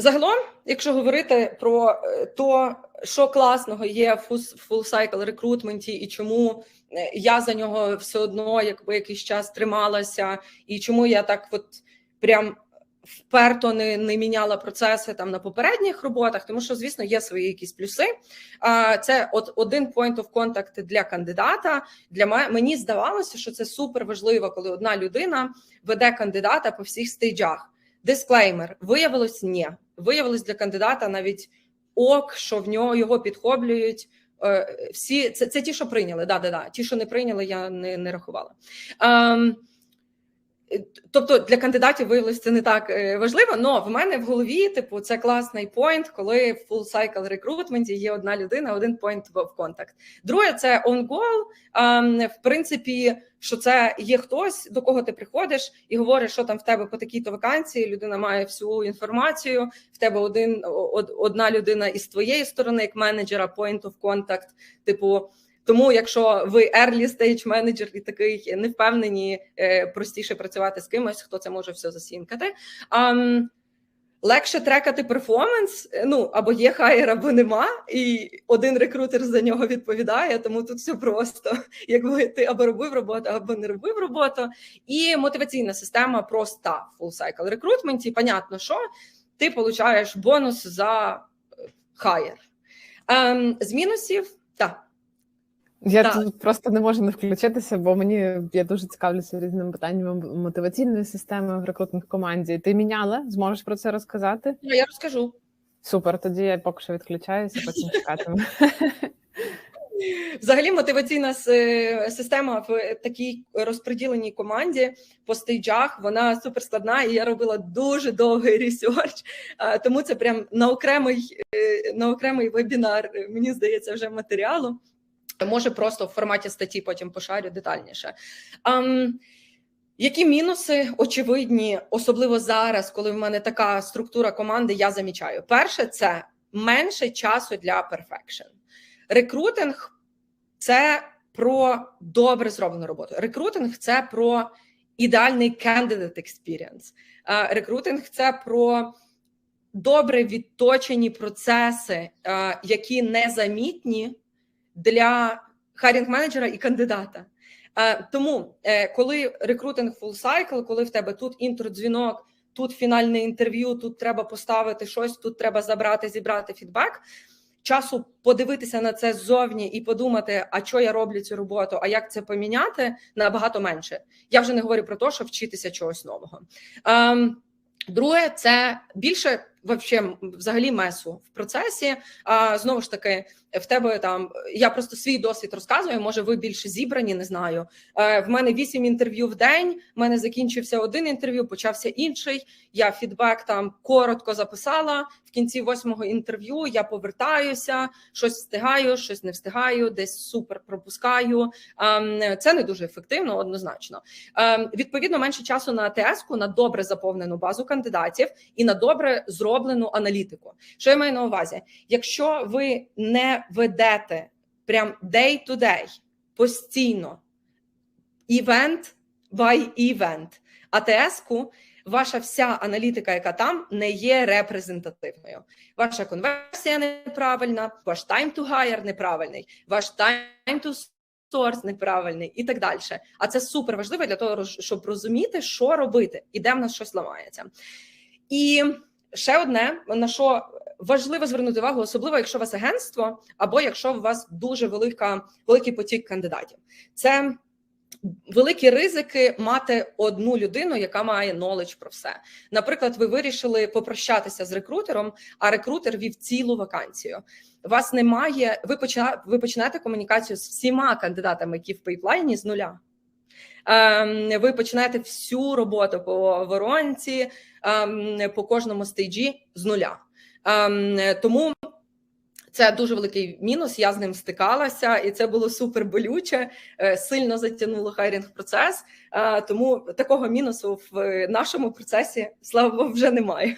Загалом, якщо говорити про е, то, що класного є в full cycle рекрутменті, і чому е, я за нього все одно якби якийсь час трималася, і чому я так от прям вперто не не міняла процеси там на попередніх роботах, тому що, звісно, є свої якісь плюси. А це от один point of contact для кандидата. Для мені здавалося, що це супер важливо, коли одна людина веде кандидата по всіх стейджах. Дисклеймер виявилось ні. Виявилось для кандидата навіть ок, що в нього його підхоплюють. Е, всі це це ті, що прийняли. Да, да, да. Ті, що не прийняли, я не не рахувала. Ем, Тобто для кандидатів виявилось це не так е, важливо, але в мене в голові, типу, це класний point, коли в full cycle рекрутменті є одна людина, один point в контакт. Друге, це on goal. В принципі, що це є хтось, до кого ти приходиш і говориш, що там в тебе по такій-то вакансії. Людина має всю інформацію. В тебе один одна людина із твоєї сторони, як менеджера, point of contact, типу. Тому, якщо ви early stage менеджер і такий не впевнені, е, простіше працювати з кимось, хто це може все засінкати. Легше трекати перформанс, е, ну або є хайер, або нема, і один рекрутер за нього відповідає. Тому тут все просто. Якби ти або робив роботу, або не робив роботу. І мотиваційна система проста full cycle рекрутменті. Понятно, що ти получаєш бонус за хайер. Ем, З мінусів так. Я так. тут просто не можу не включитися, бо мені я дуже цікавлюся різними питаннями мотиваційної системи в рекрутинг команді. Ти міняла? Зможеш про це розказати? Ну, я розкажу. Супер, тоді я поки що відключаюся, потім чекатиму. Взагалі, мотиваційна система в такій розподіленій команді по стейджах вона суперскладна, і я робила дуже довгий ресерч, тому це прям на окремий е, на окремий вебінар. Мені здається, вже матеріалу. Може, просто в форматі статті потім пошарю детальніше. Um, які мінуси очевидні, особливо зараз, коли в мене така структура команди, я замічаю. Перше, це менше часу для перфекшн. Рекрутинг це про добре зроблену роботу. Рекрутинг це про ідеальний candidate experience. Рекрутинг це про добре відточені процеси, які незамітні для харінг менеджера і кандидата. Тому, е, коли рекрутинг full cycle, коли в тебе тут інтродзвінок, тут фінальне інтерв'ю, тут треба поставити щось, тут треба забрати, зібрати фідбек. Часу подивитися на це ззовні і подумати, а що я роблю цю роботу, а як це поміняти, набагато менше. Я вже не говорю про те, що вчитися чогось нового. Ем, друге, це більше взагалі месу в процесі. А знову ж таки, в тебе там я просто свій досвід розказую. Може, ви більше зібрані, не знаю. Е, в мене вісім інтерв'ю в день. В мене закінчився один інтерв'ю, почався інший. Я фідбек там коротко записала. В кінці восьмого інтерв'ю я повертаюся, щось встигаю, щось не встигаю, десь супер пропускаю. Ем, це не дуже ефективно, однозначно. Ем, відповідно, менше часу на АТС-ку, на добре заповнену базу кандидатів і на добре зроблену аналітику. Що я маю на увазі? Якщо ви не ведете прям day to day, постійно, івент by івент, АТС-ку, ваша вся аналітика, яка там, не є репрезентативною. Ваша конверсія неправильна, ваш time to hire неправильний, ваш time to source неправильний і так далі. А це супер важливо для того, щоб розуміти, що робити і де в нас щось ламається. І ще одне, на що важливо звернути увагу, особливо якщо у вас агентство, або якщо у вас дуже велика великий потік кандидатів. Це Великі ризики мати одну людину, яка має knowledge про все. Наприклад, ви вирішили попрощатися з рекрутером, а рекрутер вів цілу вакансію. Вас немає. Ви починаєте, ви починаєте комунікацію з всіма кандидатами, які в пейплайні з нуля. Ем, ви починаєте всю роботу по воронці, ем, по кожному стейджі з нуля. Ем, тому це дуже великий мінус. Я з ним стикалася, і це було супер болюче, е, сильно затягнуло хайрінг процес. Е, тому такого мінусу в нашому процесі слава Богу, вже немає.